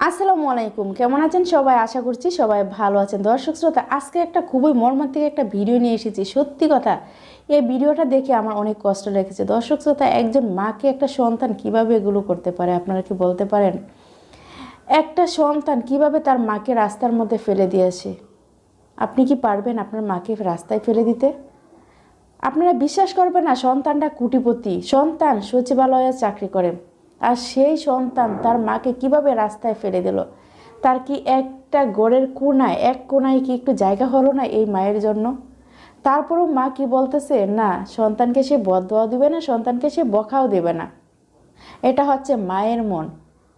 আসসালামু আলাইকুম। কেমন আছেন সবাই? আশা করছি সবাই ভালো আছেন। দর্শক শ্রোতা, আজকে একটা খুবই মর্মান্তিক একটা ভিডিও নিয়ে এসেছি। সত্যি কথা, এই ভিডিওটা দেখে আমার অনেক কষ্ট লেগেছে। দর্শক শ্রোতা, একজন মাকে একটা সন্তান কীভাবে এগুলো করতে পারে, আপনারা কি বলতে পারেন? একটা সন্তান কীভাবে তার মাকে রাস্তার মধ্যে ফেলে দিয়েছে আপনি কি পারবেন আপনার মাকে রাস্তায় ফেলে দিতে? আপনারা বিশ্বাস করবেন না, সন্তানটা কুটিপতি। সন্তান সচিবালয়ে চাকরি করে। আর সেই সন্তান তার মাকে কীভাবে রাস্তায় ফেলে দিল? তার কি একটা গড়ের কোনায়, এক কোনায় কি একটু জায়গা হলো না এই মায়ের জন্য? তারপরও মা কি বলতেছে? না, সন্তানকে সে বদয়া দিবে না, সন্তানকে সে বকাও দেবে না। এটা হচ্ছে মায়ের মন।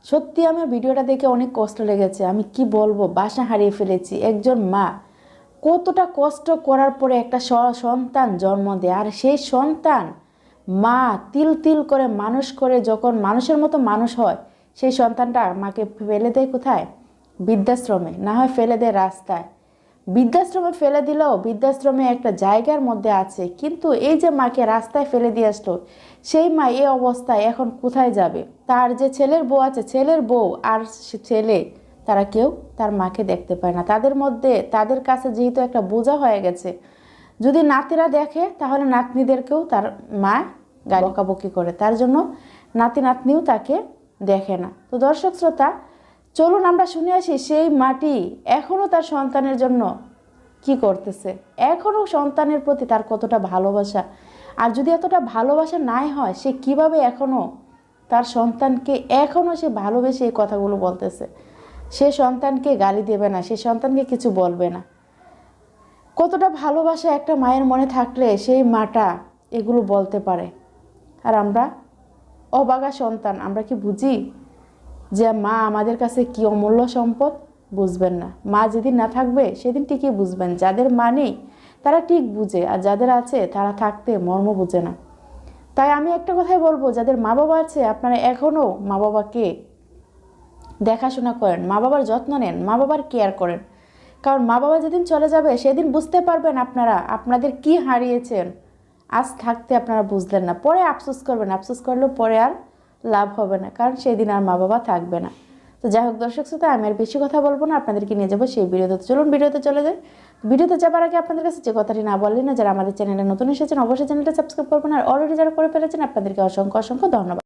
সত্যি আমার ভিডিওটা দেখে অনেক কষ্ট লেগেছে। আমি কি বলব? বাসা হারিয়ে ফেলেছি। একজন মা কতটা কষ্ট করার পরে একটা সন্তান জন্ম দেয়। আর সেই সন্তান মা তিল তিল করে মানুষ করে যখন মানুষের মতো মানুষ হয়, সেই সন্তানটা মাকে ফেলে দেয় কোথায়? বৃদ্ধাশ্রমে। না হয় ফেলে দেয় রাস্তায়। বৃদ্ধাশ্রমে ফেলে দিলেও বৃদ্ধাশ্রমে একটা জায়গার মধ্যে আছে, কিন্তু এই যে মাকে রাস্তায় ফেলে দিয়ে আসলো, সেই মা এই অবস্থায় এখন কোথায় যাবে? তার যে ছেলের বউ আছে, ছেলের বউ আর ছেলে, তারা কেউ তার মাকে দেখতে পায় না। তাদের মধ্যে, তাদের কাছে যেহেতু একটা বোঝা হয়ে গেছে, যদি নাতিরা দেখে, তাহলে নাতনিদেরকেও তার মা বকাবকি করে। তার জন্য নাতি নাতনিও তাকে দেখে না। তো দর্শক শ্রোতা, চলুন আমরা শুনে আসি সেই মাটি এখনও তার সন্তানের জন্য কি করতেছে? এখনও সন্তানের প্রতি তার কতটা ভালোবাসা? আর যদি এতটা ভালোবাসা নাই হয়, সে কীভাবে এখনও তার সন্তানকে এখনও সে ভালোবেসে এই কথাগুলো বলতেছে? সে সন্তানকে গালি দেবে না, সে সন্তানকে কিছু বলবে না। কতটা ভালোবাসা একটা মায়ের মনে থাকলে সেই মাটা এগুলো বলতে পারে? আর আমরা অবাগা সন্তান, আমরা কি বুঝি যে মা আমাদের কাছে কি অমূল্য সম্পদ? বুঝবেন না। মা যেদিন না থাকবে, সেদিন ঠিকই বুঝবেন। যাদের মা নেই, তারা ঠিক বুঝে, আর যাদের আছে, তারা থাকতে মর্ম বুঝে না। তাই আমি একটা কথাই বলব, যাদের মা বাবা আছে, আপনারা এখনও মা বাবাকে দেখাশোনা করেন মা বাবার যত্ন নেন মা বাবার কেয়ার করেন। কারণ মা বাবা যেদিন চলে যাবে, সেদিন বুঝতে পারবেন আপনারা, আপনাদের কি হারিয়েছেন। আজ থাকতে আপনারা বুঝলেন না। পরে আফসোস করবেন, আফসোস করলেও পরে আর লাভ হবে না, কারণ সেই দিন আর মা বাবা থাকবে না। তো যাই হোক দর্শক শ্রোতা, আমি আর বেশি কথা বলব না, আপনাদেরকে নিয়ে যাব সেই ভিডিওতে। চলুন ভিডিওতে চলে যাই। ভিডিওতে যাবার আগে আপনাদের কাছে যে কথাটি না বললেন না, যারা আমাদের চ্যানেলে নতুন এসেছেন, অবশ্যই চ্যানেলটা সাবস্ক্রাইব করবেন, আর অলরেডি যারা করে ফেলেছেন, আপনাদেরকে অসংখ্য অসংখ্য ধন্যবাদ।